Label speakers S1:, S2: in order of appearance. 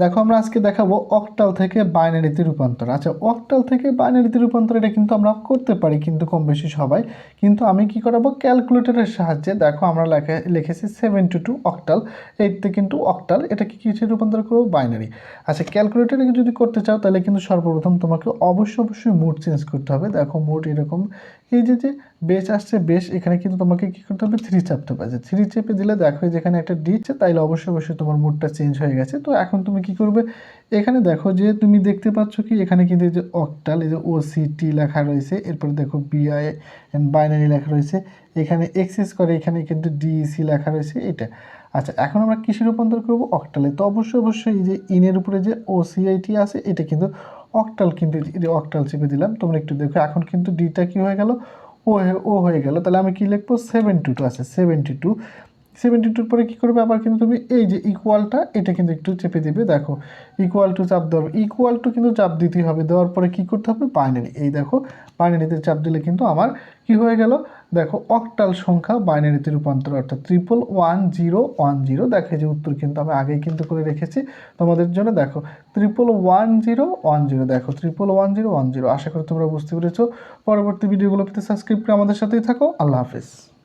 S1: দেখো, আমরা আজকে দেখাবো অকটাল থেকে বাইনারিতে রূপান্তর। আচ্ছা অকটাল থেকে বাইনারিতে রূপান্তর এটা কিন্তু আমরা করতে পারি কিন্তু কম বেশি সবাই। কিন্তু আমি কি করাবো? ক্যালকুলেটরের সাহায্যে দেখো, আমরা লেখা, লিখেছি সেভেন টু অক্টাল এইটতে কিন্তু অকটাল এটা কি কিছু রূপান্তর করব বাইনারি আচ্ছা ক্যালকুলেটরে যদি করতে চাও, তাহলে কিন্তু সর্বপ্রথম তোমাকে অবশ্যই অবশ্যই মুড চেঞ্জ করতে হবে। দেখো মুড এরকম। এই যে যে, বেশ আসছে, বেশ, এখানে কিন্তু তোমাকে কী করতে হবে? থ্রি চাপতে যে থ্রি চেপে দিলে দেখো যেখানে একটা ডি তাইলে অবশ্যই অবশ্যই তোমার মুডটা চেঞ্জ হয়ে গেছে। তো এখন তুমি কি করবে? এখানে দেখো যে তুমি দেখতে পাচ্ছ কি, এখানে কিন্তু এই যে অক্টাল এই যে ও সি টি লেখা রয়েছে। এরপরে দেখো বিআই এন্ড বাইনারি লেখা রয়েছে। এখানে এক্সেস করে এখানে কিন্তু ডিইসি লেখা রয়েছে এটা। আচ্ছা এখন আমরা কিসে রূপান্তর করব? অক্টালে তো অবশ্যই অবশ্যই এই যে ইনের উপরে যে ও সিআইটি আছে, এটা কিন্তু অক্টাল কিন্তু অক্টাল চেপে দিলাম। তোমরা একটু দেখো, এখন কিন্তু ডিটা কি হয়ে গেল? ও ও হয়ে গেল। তাহলে আমি কি লিখব? সেভেন্টি টু আছে সেভেন্টি টু সেভেন্টি টুর পরে কী করবে? আবার কিন্তু তুমি এই যে ইকুয়ালটা এটা কিন্তু একটু চেপে দিবে, দেখো। ইকুয়াল টু চাপ দেওয়া ইকুয়াল টু কিন্তু চাপ দিতেই হবে। দেওয়ার পরে কী করতে হবে? বাইনারি এই দেখো বাইনারিতে চাপ দিলে কিন্তু আমার কি হয়ে গেল? দেখো অক্টাল সংখ্যা বাইনারিতে রূপান্তর, অর্থাৎ triple one zero one zero দেখে যে উত্তর কিন্তু আমি আগেই কিন্তু করে রেখেছি তোমাদের জন্য। দেখো triple one zero one zero দেখো triple one zero one zero আশা করি তোমরা বুঝতে পেরেছ। পরবর্তী ভিডিওগুলো পেতে সাবস্ক্রাইব করে আমাদের সাথেই থাকো। আল্লাহ হাফিজ।